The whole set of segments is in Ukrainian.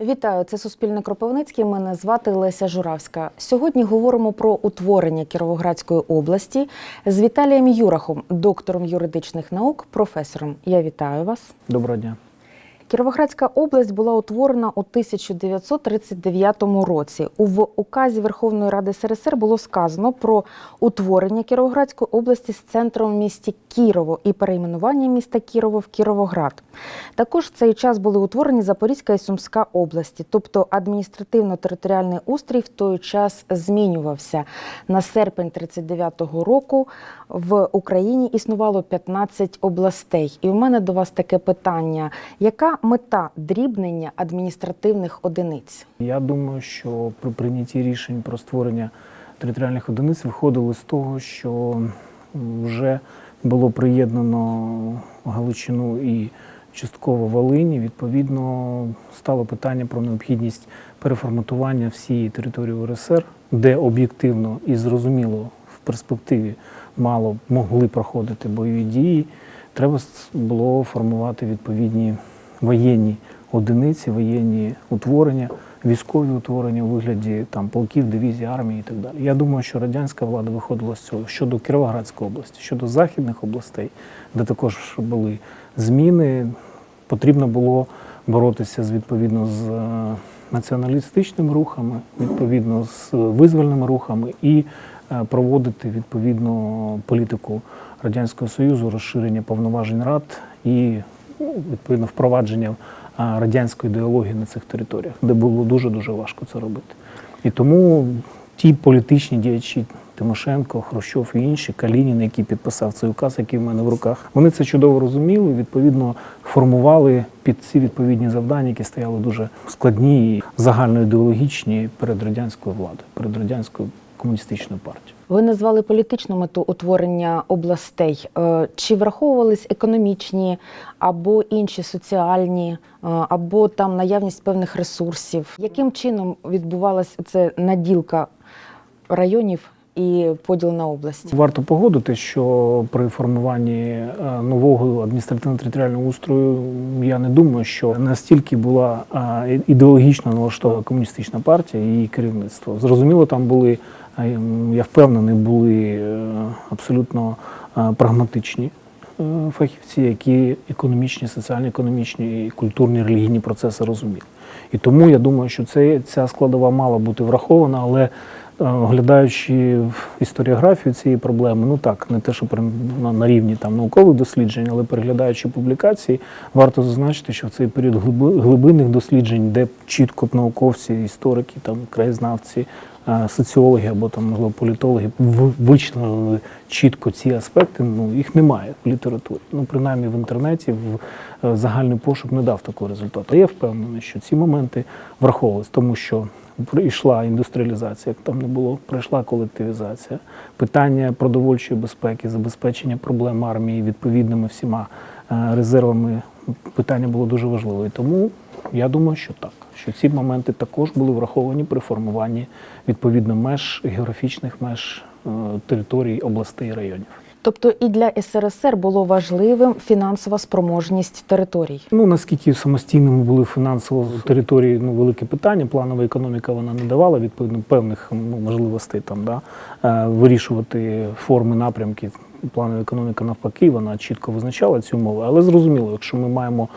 Вітаю, це Суспільне Кропивницький. Мене звати Леся Журавська. Сьогодні говоримо про утворення Кіровоградської області з Віталієм Юрахом, доктором юридичних наук, професором. Я вітаю вас. Доброго дня. Кіровоградська область була утворена у 1939 році. У указі Верховної Ради СРСР було сказано про утворення Кіровоградської області з центром в місті Кірово і перейменування міста Кірово в Кіровоград. Також в цей час були утворені Запорізька і Сумська області, тобто адміністративно-територіальний устрій в той час змінювався. На серпень 39-го року в Україні існувало 15 областей. І в мене до вас таке питання: яка мета дрібнення адміністративних одиниць? Я думаю, що при прийнятті рішень про створення територіальних одиниць виходили з того, що вже було приєднано Галичину і частково Волині. Відповідно, стало питання про необхідність переформатування всієї території УРСР, де об'єктивно і зрозуміло в перспективі мало могли проходити бойові дії. Треба було формувати відповідні воєнні одиниці, воєнні утворення, військові утворення у вигляді там полків, дивізій, армії і так далі. Я думаю, що радянська влада виходила з цього щодо Кіровоградської області, щодо західних областей, де також були зміни. Потрібно було боротися з відповідно з е, націоналістичними рухами, відповідно з визвольними рухами і е, проводити відповідно політику радянського союзу, розширення повноважень рад і відповідно впровадження радянської ідеології на цих територіях, де було дуже дуже важко це робити. І тому ті політичні діячі Тимошенко, Хрущов і інші, Калінін, який підписав цей указ, який в мене в руках, вони це чудово розуміли. Відповідно, формували під ці відповідні завдання, які стояли дуже складні і загальноідеологічні перед радянською владою, перед радянською комуністичною партією. Ви назвали політичну мету утворення областей. Е, Чи враховувались економічні або інші соціальні, е, або там наявність певних ресурсів? Яким чином відбувалася це наділка районів і поділ на області? Варто погодити, що при формуванні е, нового адміністративно-територіального устрою я не думаю, що настільки була ідеологічно налаштована комуністична партія і її керівництво. Зрозуміло, там були, я впевнений, були е, абсолютно е, прагматичні е, фахівці, які економічні, соціально-економічні, і культурні, релігійні процеси розуміли. І тому я думаю, що це, ця складова мала бути врахована, але оглядаючи історіографію цієї проблеми, ну так, не те, що на, рівні там наукових досліджень, але переглядаючи публікації, варто зазначити, що в цей період глибинних досліджень, де чітко науковці, історики, там краєзнавці, соціологи або там можливо політологи вичленили чітко ці аспекти. Ну їх немає в літературі. Ну принаймні в інтернеті в е, загальний пошук не дав такого результату. Я впевнений, що ці моменти враховувалися, тому що прийшла індустріалізація, як там не було, прийшла колективізація, питання продовольчої безпеки, забезпечення проблем армії відповідними всіма е, резервами. Питання було дуже важливе. Тому я думаю, що так, що ці моменти також були враховані при формуванні відповідно меж географічних меж е, територій, областей і районів. Тобто і для СРСР було важливим фінансова спроможність територій. Ну наскільки самостійними були фінансово території, ну велике питання. Планова економіка вона не давала відповідно певних ну, можливостей там да е, вирішувати форми, напрямки. Планова економіка навпаки, вона чітко визначала ці умови. Але зрозуміло, якщо ми маємо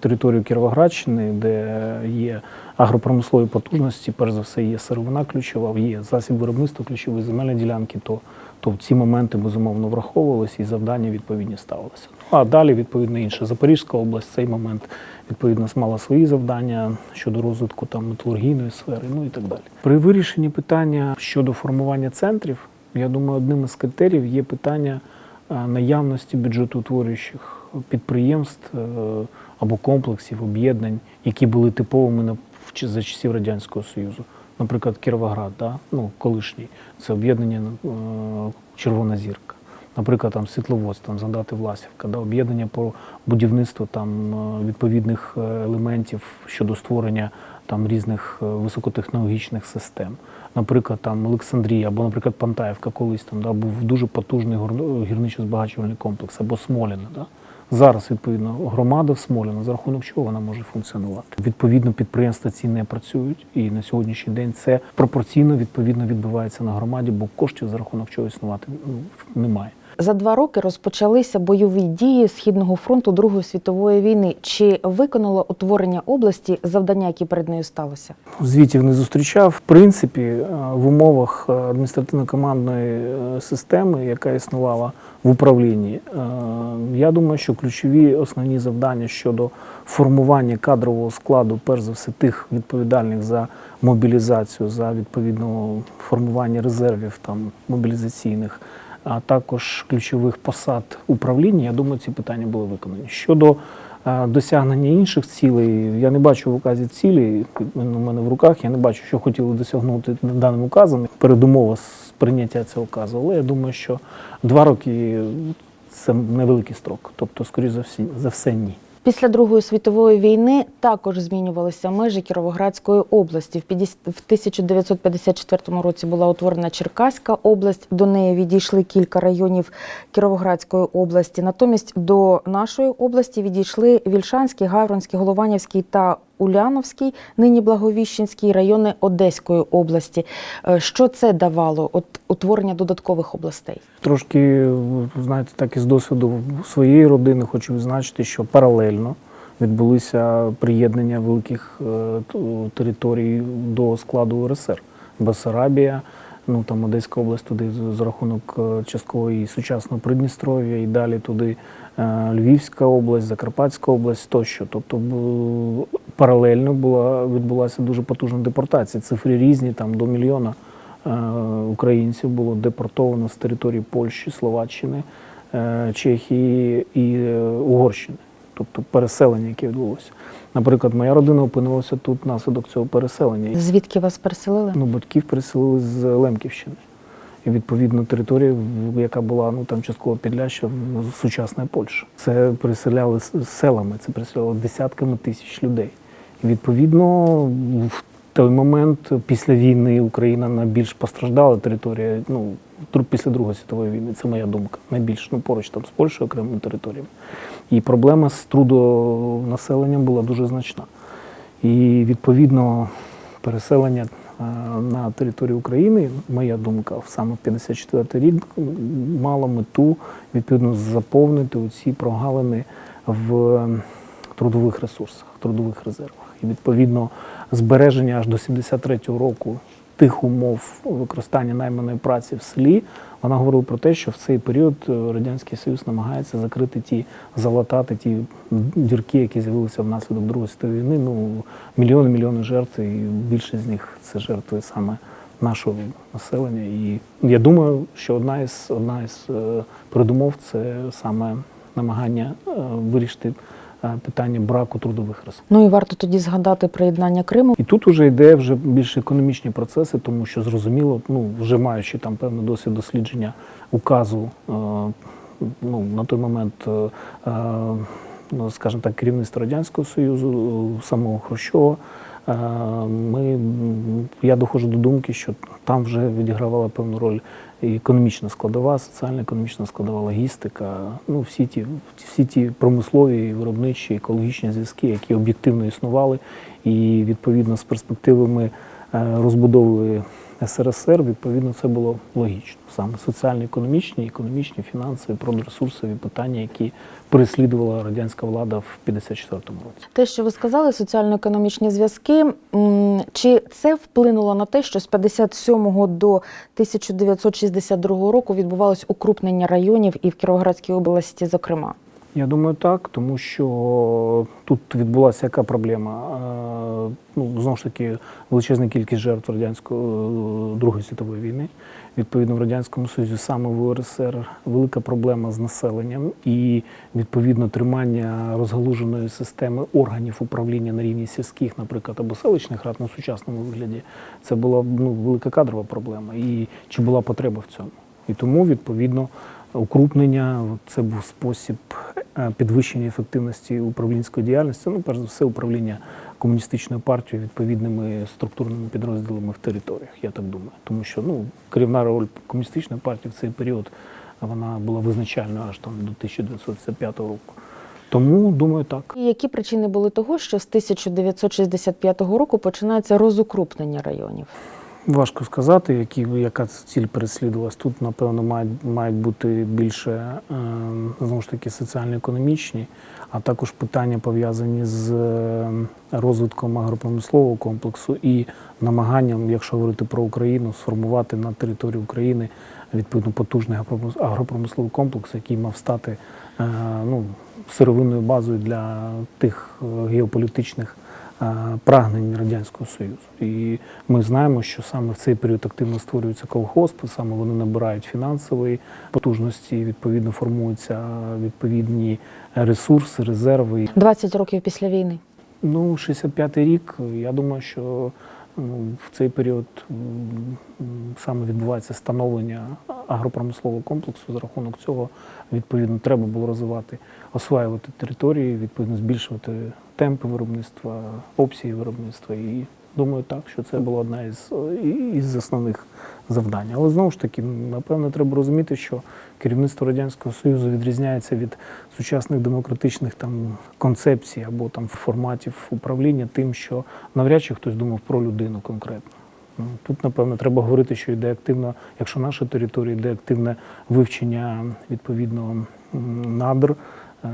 територію Кіровоградщини, де є агропромислові потужності, перш за все є сировина ключова, є засіб виробництва ключові земельні ділянки, то то ці моменти безумовно враховувалися і завдання відповідні ставилися. Ну, а далі, відповідно, інше. Запорізька область цей момент відповідно мала свої завдання щодо розвитку там металургійної сфери, ну і так далі. При вирішенні питання щодо формування центрів, я думаю, одним із критеріїв є питання е, наявності бюджетоутворюючих підприємств е, або комплексів, об'єднань, які були типовими за часів радянського союзу. Наприклад, Кіровоград, да? ну, колишній, це об'єднання е, Червона зірка. Наприклад, там світловодство, там згадати Власівка, да? об'єднання по будівництву там відповідних елементів щодо створення там різних високотехнологічних систем. Наприклад, там Олександрія або, наприклад, Пантаївка колись там да, був дуже потужний гірничо-збагачувальний комплекс, або Смоліна. Да? Зараз, відповідно, громада в Смоліна, за рахунок чого вона може функціонувати. Відповідно, підприємства ці не працюють, і на сьогоднішній день це пропорційно відповідно відбувається на громаді, бо коштів за рахунок чого існувати ну, немає. За два роки розпочалися бойові дії Східного фронту Другої світової війни. Чи виконало утворення області завдання, які перед нею сталося? звітів не зустрічав. В принципі, е, в умовах е, адміністративно-командної е, системи, яка існувала в управлінні, я думаю, що ключові основні завдання щодо формування кадрового складу, перш за все, тих відповідальних за мобілізацію, за відповідно формування резервів там мобілізаційних. А також ключових посад управління, я думаю, ці питання були виконані. Щодо е, досягнення інших цілей. Я не бачу в указі цілі. У мене в руках. Я не бачу, що хотіли досягнути даним указом. Передумова з прийняття цього указу. Але я думаю, що два роки це невеликий строк. Тобто, скоріш за все, ні. Після Другої світової війни також змінювалися межі Кіровоградської області. В 50 в 1954 році була утворена Черкаська область. До неї відійшли кілька районів Кіровоградської області. Натомість до нашої області відійшли Вільшанський, Гавронський, Голованівський та Уляновський, нині Благовіщенський райони Одеської області. Е, Що це давало? От утворення додаткових областей? Трошки, знаєте, так із досвіду своєї родини хочу відзначити, що паралельно відбулися приєднання великих е, територій до складу УРСР. Бесарабія, ну там Одеська область туди з- рахунок е, частково і сучасного Придністров'я, і далі туди Львівська область, Закарпатська область тощо. Тобто паралельно була відбулася дуже потужна депортація. Цифри різні, там до мільйона е, українців було депортовано з території Польщі, Словаччини, е, Чехії і е, Угорщини. Тобто переселення, яке відбулося. Наприклад, моя родина опинилася тут внаслідок цього переселення. Звідки вас переселили? Ну, батьків переселили з Лемківщини. І відповідно територія, яка була ну там частково підляща в сучасна Польща. Це переселяли селами, це переселяли десятками тисяч людей. Відповідно в той момент після війни Україна найбільш постраждала територія. Ну після Другої світової війни, це моя думка. Найбільш ну поруч там з Польщею окремими територіями. І проблема з трудонаселенням була дуже значна. І відповідно переселення е, на територію України, моя думка, саме в 54 рік м, мало мету відповідно заповнити ці прогалини в ем, трудових ресурсах, трудових резервах. І відповідно збереження аж до 73-го року тих умов використання найманої праці в селі, вона говорила про те, що в цей період е, Радянський Союз намагається закрити ті, залатати ті дірки, які з'явилися внаслідок Другої світової війни. Ну, мільйони мільйони жертв, і більшість з них це жертви саме нашого населення. І я думаю, що одна із одна із е, передумов це саме намагання е, вирішити питання браку трудових ресурсів. Ну і варто тоді згадати приєднання Криму. І тут вже йде вже більш економічні процеси, тому що зрозуміло, ну вже маючи там певний досвід дослідження указу, е, ну на той момент, е, е, ну скажімо так, керівництва радянського союзу, е, самого Хрущова. е, Ми я доходжу до думки, що там вже відігравала певну роль економічна складова, соціально-економічна складова логістика. Ну всі ті, всі ті промислові, виробничі, екологічні зв'язки, які об'єктивно існували, і відповідно з перспективами е, розбудови СРСР, відповідно, це було логічно. Саме соціально-економічні, економічні, фінансові, продресурсові питання, які переслідувала радянська влада в 54-му році. Те, що ви сказали, соціально-економічні зв'язки. Чи це вплинуло на те, що з 57 до 1962 року відбувалось укрупнення районів і в Кіровоградській області, зокрема? Я думаю, так, тому що тут відбулася яка проблема? Е, Ну, знову ж таки, величезна кількість жертв радянської е, Другої світової війни. Відповідно, в Радянському Союзі, саме в УРСР, велика проблема з населенням і відповідно тримання розгалуженої системи органів управління на рівні сільських, наприклад, або селищних рад на сучасному вигляді. Це була ну, велика кадрова проблема. І чи була потреба в цьому? І тому, відповідно, укрупнення це був спосіб е, підвищення ефективності управлінської діяльності. Ну, перш за все, управління комуністичною партією відповідними структурними підрозділами в територіях, я так думаю. Тому що ну, керівна роль комуністичної партії в цей період вона була визначальною аж там до 1955 року. Тому думаю, так. І які причини були того, що з 1965 року починається розукрупнення районів? Важко сказати, які, яка ціль переслідувалась. Тут, напевно, мають, мають бути більше е, знову ж таки соціально-економічні, а також питання пов'язані з е, розвитком агропромислового комплексу і намаганням, якщо говорити про Україну, сформувати на території України відповідно потужний агропромисловий комплекс, який мав стати е, ну, сировинною базою для тих геополітичних прагнень Радянського Союзу. І ми знаємо, що саме в цей період активно створюються колгоспи, саме вони набирають фінансової потужності, відповідно формуються відповідні ресурси, резерви. 20 років після війни. Ну, 65-й рік, я думаю, що в цей період саме відбувається становлення агропромислового комплексу. За рахунок цього, відповідно, треба було розвивати, осваювати території, відповідно, збільшувати темпи виробництва, обсяги виробництва. І думаю, так, що це була одна із, із основних завдань. Але знову ж таки, напевно, треба розуміти, що керівництво Радянського Союзу відрізняється від сучасних демократичних там концепцій або там форматів управління тим, що навряд чи хтось думав про людину конкретно. Ну, Тут, напевно, треба говорити, що йде активно, якщо наша територія йде активне вивчення відповідно надр, е,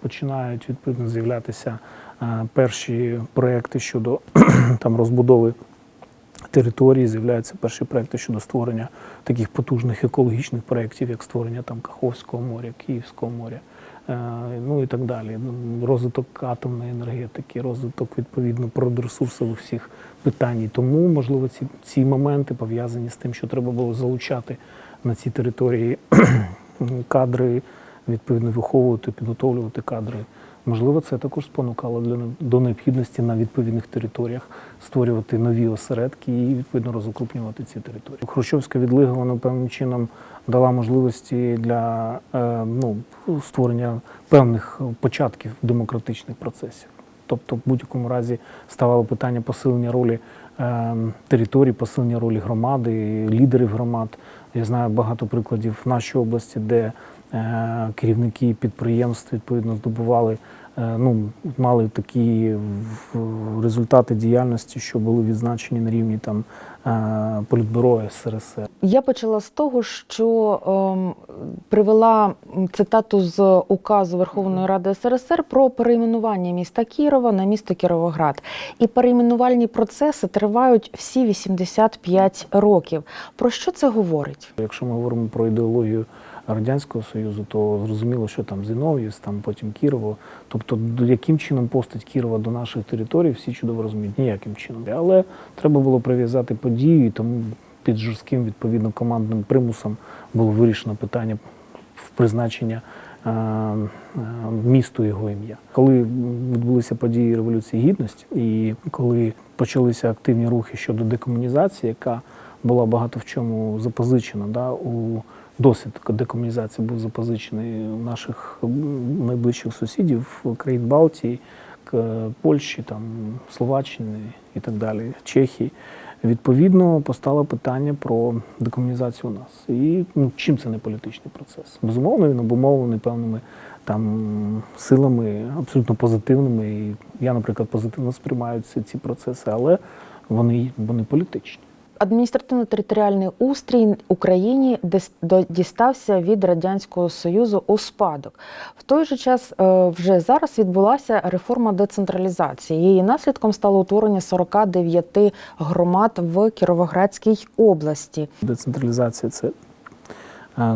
починають відповідно з'являтися е, перші проекти щодо там розбудови території, з'являються перші проекти щодо створення таких потужних екологічних проєктів, як створення там Каховського моря, Київського моря, е, ну і так далі. Ну, Розвиток атомної енергетики, розвиток відповідно природоресурсових всіх питань. Тому, можливо, ці, ці моменти пов'язані з тим, що треба було залучати на ці території кадри, відповідно виховувати, підготовлювати кадри. Можливо, це також спонукало для до необхідності на відповідних територіях створювати нові осередки і відповідно розукрупнювати ці території. Хрущовська відлига вона певним чином дала можливості для е, ну, створення певних початків демократичних процесів. Тобто, в будь-якому разі ставало питання посилення ролі е, територій, посилення ролі громади, лідерів громад. Я знаю багато прикладів в нашій області, де керівники підприємств відповідно здобували, е, ну, мали такі результати діяльності, що були відзначені на рівні там е, політбюро СРСР. Я почала з того, що ем, привела цитату з указу Верховної Ради СРСР про перейменування міста Кірова на місто Кіровоград. І перейменувальні процеси тривають всі 85 років. Про що це говорить? Якщо ми говоримо про ідеологію Радянського Союзу, то зрозуміло, що там Зінов'єс, там потім Кірово. Тобто, яким чином постать Кірова до наших територій, всі чудово розуміють, ніяким чином. Але треба було прив'язати подію, і тому під жорстким відповідно командним примусом було вирішено питання в призначення е, е, місту його ім'я. Коли відбулися події Революції Гідності, і коли почалися активні рухи щодо декомунізації, яка була багато в чому запозичена, да, у досвід декомунізації був запозичений у наших найближчих сусідів країн Балтії, Польщі, там, Словаччини і так далі, Чехії. Відповідно, постало питання про декомунізацію у нас. І ну, чим це не політичний процес? Безумовно, він обумовлений певними там силами абсолютно позитивними. І я, наприклад, позитивно сприймаю ці, ці процеси, але вони, вони політичні. Адміністративно-територіальний устрій Україні дістався від Радянського Союзу у спадок. В той же час е, вже зараз відбулася реформа децентралізації. Її наслідком стало утворення 49 громад в Кіровоградській області. Децентралізація це е,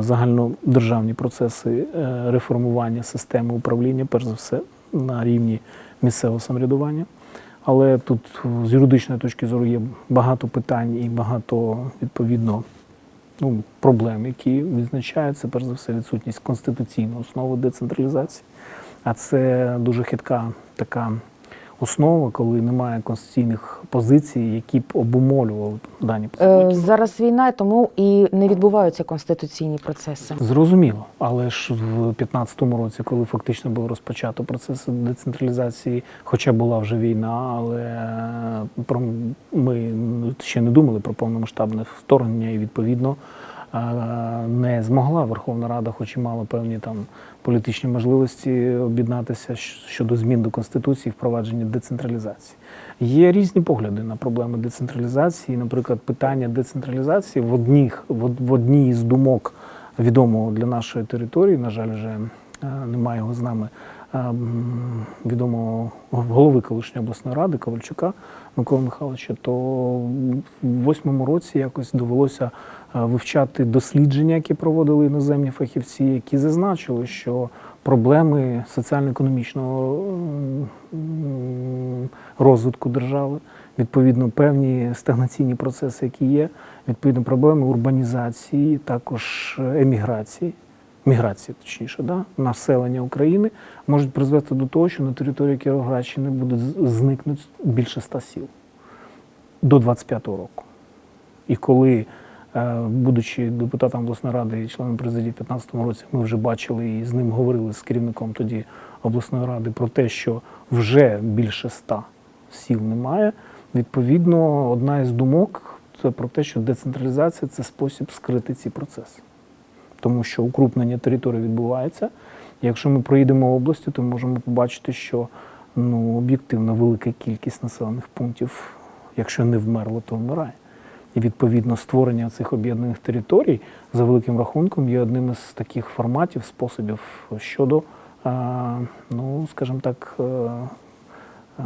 загальнодержавні процеси е, реформування системи управління, перш за все, на рівні місцевого самоврядування. Але тут з юридичної точки зору є багато питань і багато відповідно ну, проблем, які відзначаються, перш за все, відсутність конституційної основи децентралізації. А це дуже хитка така основа, коли немає конституційних позицій, які б обумовлювали дані Е, Зараз війна, тому і не відбуваються конституційні процеси. Зрозуміло, але ж в 2015 році, коли фактично було розпочато процес децентралізації, хоча була вже війна, але про ми ще не думали про повномасштабне вторгнення, і відповідно не змогла Верховна Рада, хоч і мала певні там політичні можливості об'єднатися щодо змін до Конституції впровадження децентралізації. Є різні погляди на проблеми децентралізації. Наприклад, питання децентралізації в одніх в, одній із думок відомого для нашої території, на жаль, вже е, немає його з нами. Е, м, Відомого голови колишньої обласної ради Ковальчука Миколи Михайловича, то в восьмому році якось довелося е, вивчати дослідження, які проводили іноземні фахівці, які зазначили, що проблеми соціально-економічного розвитку держави, відповідно, певні стагнаційні процеси, які є, відповідно, проблеми урбанізації, також е, еміграції. Міграції, точніше, да, населення України можуть призвести до того, що на території Кіровоградщини буде з- зникнути більше ста сіл до 25-го року. І коли, е, будучи депутатом обласної ради і членом президії в 2015 році, ми вже бачили і з ним говорили з керівником тоді обласної ради про те, що вже більше ста сіл немає. Відповідно, одна із думок це про те, що децентралізація це спосіб скрити ці процеси. Тому що укрупнення території відбувається. Якщо ми проїдемо областю, то можемо побачити, що ну, об'єктивно велика кількість населених пунктів, якщо не вмерло, то вмирає. І відповідно створення цих об'єднаних територій за великим рахунком є одним із таких форматів, способів щодо, е, ну скажімо так, е, е,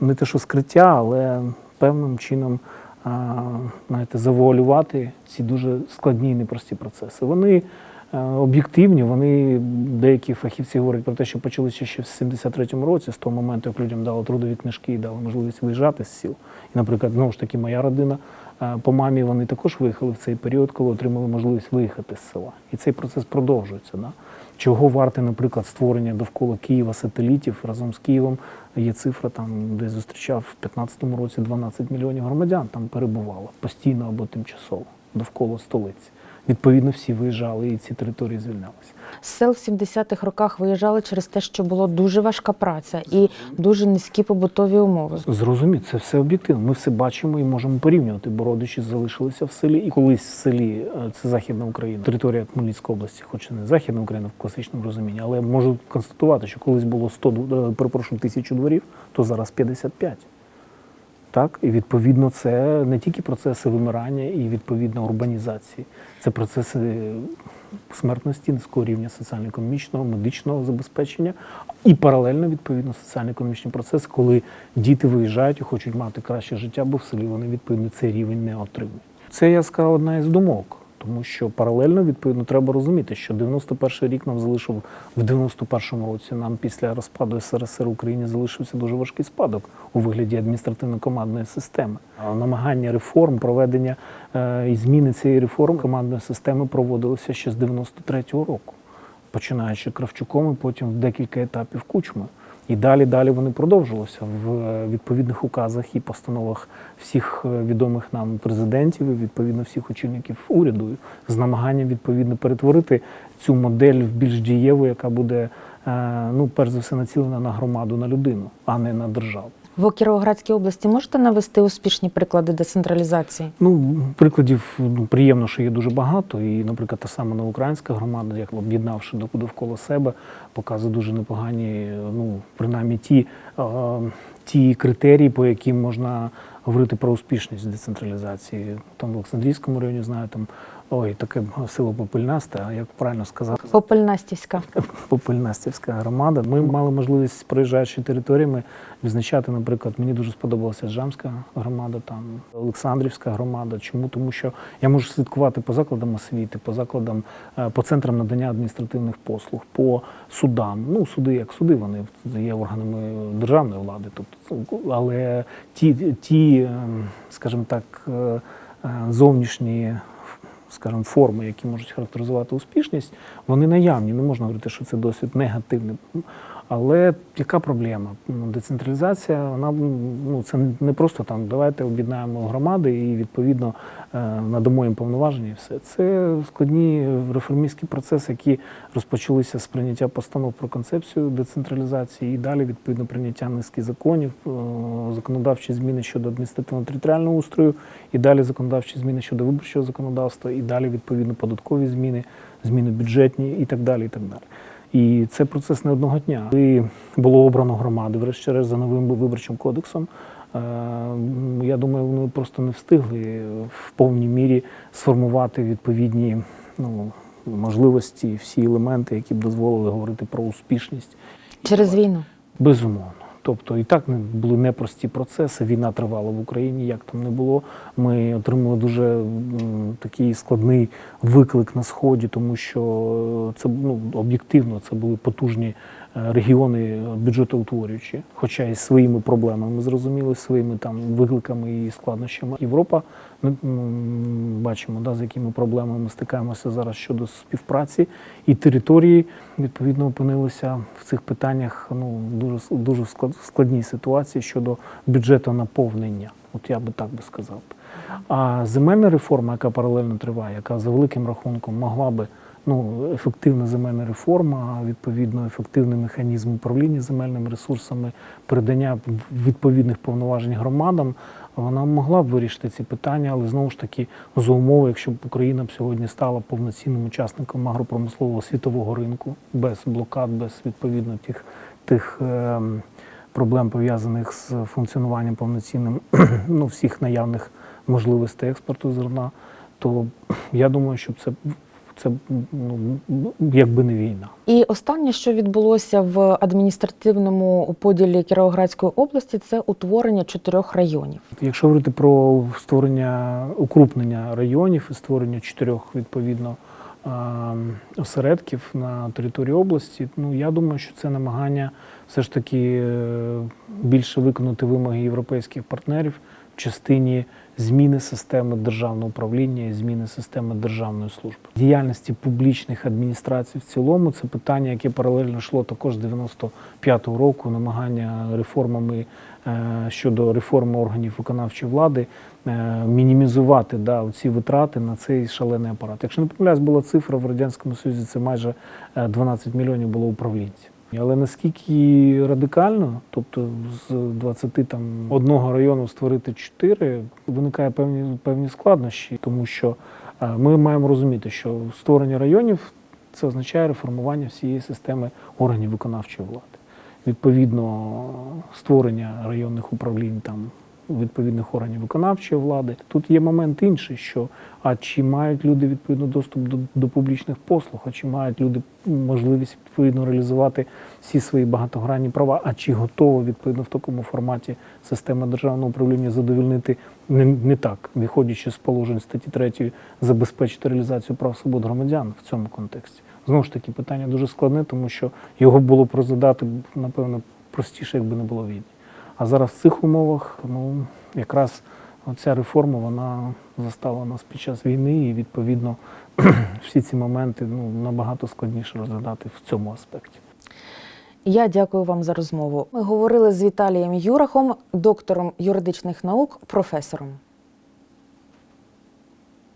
не те, що скриття, але певним чином знаєте, завуалювати ці дуже складні і непрості процеси. Вони об'єктивні, вони деякі фахівці говорять про те, що почалися ще в 73-му році, з того моменту, як людям дали трудові книжки і дали можливість виїжджати з сіл. І, наприклад, знову ж таки, моя родина е, по мамі вони також виїхали в цей період, коли отримали можливість виїхати з села. І цей процес продовжується. Да? Чого варте, наприклад, створення довкола Києва сателітів разом з Києвом? Є цифра там, де зустрічав в 2015 році 12 мільйонів громадян там перебувало постійно або тимчасово довкола столиці. Відповідно, всі виїжджали і ці території звільнялися. З сел в 70-х роках виїжджали через те, що була дуже важка праця і дуже низькі побутові умови. Зрозуміть, це все об'єктивно. Ми все бачимо і можемо порівнювати, бо родичі залишилися в селі. І колись в селі е, це Західна Україна, територія Хмельницької області, хоч і не Західна Україна в класичному розумінні, але можу констатувати, що колись було 100, ду- е, перепрошую, тисячу дворів, то зараз 55. Так, і відповідно це не тільки процеси вимирання і відповідно урбанізації, це процеси смертності, низького рівня соціально-економічного, медичного забезпечення і паралельно відповідно соціально-економічні процеси, коли діти виїжджають і хочуть мати краще життя, бо в селі вони відповідно цей рівень не отримують. Це я сказав одна із думок. Тому що паралельно відповідно треба розуміти, що 91 рік нам залишив в 91-му році. Нам після розпаду СРСР Україні залишився дуже важкий спадок у вигляді адміністративно-командної системи. Намагання реформ, проведення е, і зміни цієї реформи командної системи проводилося ще з 93-го року, починаючи Кравчуком і потім в декілька етапів кучми. І далі далі вони продовжувалися в е, відповідних указах і постановах всіх е, відомих нам президентів і відповідно всіх очільників уряду з намаганням відповідно перетворити цю модель в більш дієву, яка буде е, ну перш за все націлена на громаду, на людину, а не на державу. В Кіровоградській області можете навести успішні приклади децентралізації? Ну, прикладів ну, приємно, що є дуже багато. І, наприклад, та сама новоукраїнська громада, як об'єднавши дов- довкола себе, показує дуже непогані, ну, принаймні ті, ті критерії, по яким можна говорити про успішність децентралізації. Там в Олександрійському районі знаю, там ой, таке село Попельнасте, а як правильно сказати, Попельнастівська. Попельнастівська громада. Ми мали можливість, проїжджаючи територіями, відзначати, наприклад, мені дуже сподобалася Жамська громада, там Олександрівська громада. Чому? Тому що я можу слідкувати по закладам освіти, по закладам, е, по центрам надання адміністративних послуг, по судам. Ну, суди як суди, вони є органами державної влади. Тобто, але ті, ті, ем, скажімо так, е, е, зовнішні скажімо, форми, які можуть характеризувати успішність, вони наявні. Не можна говорити, що це досвід негативний. Але яка проблема? Ну, Децентралізація, вона ну це не просто там давайте об'єднаємо громади і відповідно е, надамо їм повноваження. І все це складні реформістські процеси, які розпочалися з прийняття постанов про концепцію децентралізації, і далі відповідно прийняття низки законів, е, законодавчі зміни щодо адміністративно-територіального устрою, і далі законодавчі зміни щодо виборчого законодавства, і далі відповідно податкові зміни, зміни бюджетні і так далі. І так далі. І це процес не одного дня. Коли було обрано громаду, врешті-решт за новим виборчим кодексом. е, Я думаю, вони просто не встигли в повній мірі сформувати відповідні ну, можливості, всі елементи, які б дозволили говорити про успішність. Через війну. Безумовно. Тобто і так були непрості процеси. Війна тривала в Україні, як там не було. Ми отримали дуже такий складний виклик на сході, тому що це ну, об'єктивно це були потужні е, регіони бюджетоутворюючі, хоча і своїми проблемами зрозуміли, своїми там викликами і складнощами. Європа ми бачимо, да, з якими проблемами ми стикаємося зараз щодо співпраці і території відповідно опинилися в цих питаннях ну дуже дуже в склад- в складній ситуації щодо бюджету наповнення. От я би так би сказав. А земельна реформа, яка паралельно триває, яка за великим рахунком могла би ну ефективна земельна реформа, відповідно ефективний механізм управління земельними ресурсами, передання відповідних повноважень громадам. Вона могла б вирішити ці питання, але знову ж таки за умови, якщо б Україна б сьогодні стала повноцінним учасником агропромислового світового ринку, без блокад, без відповідно тих, тих ем, проблем пов'язаних з функціонуванням повноцінним ну, всіх наявних можливостей експорту зерна, то я думаю, що це, це ну, якби не війна. І останнє, що відбулося в адміністративному поділі Кіровоградської області, це утворення чотирьох районів. Якщо говорити про створення укрупнення районів і створення чотирьох відповідно ем, осередків на території області, ну я думаю, що це намагання все ж таки е, більше виконати вимоги європейських партнерів в частині зміни системи державного управління і зміни системи державної служби. Діяльності публічних адміністрацій в цілому це питання, яке паралельно йшло також з 95-го року, намагання реформами е, щодо реформи органів виконавчої влади е, мінімізувати да, ці витрати на цей шалений апарат. Якщо не помиляюсь, була цифра в радянському союзі, це майже е, 12 мільйонів було управлінців. Але наскільки радикально, тобто з 20 там одного району створити 4, виникає певні певні складнощі, тому що е, ми маємо розуміти, що створення районів це означає реформування всієї системи органів виконавчої влади. Відповідно, створення районних управлінь там відповідних органів виконавчої влади. Тут є момент інший, що а чи мають люди відповідно доступ до, до публічних послуг, а чи мають люди можливість відповідно реалізувати всі свої багатогранні права, а чи готова відповідно в такому форматі система державного управління задовільнити не, не так, виходячи з положень статті 3, забезпечити реалізацію прав свобод громадян в цьому контексті. Знову ж таки, питання дуже складне, тому що його було б розглядати напевно простіше, якби не було війни. А зараз в цих умовах, ну якраз ця реформа вона застала нас під час війни, і відповідно всі ці моменти ну набагато складніше розглядати в цьому аспекті. Я дякую вам за розмову. Ми говорили з Віталієм Юрахом, доктором юридичних наук, професором.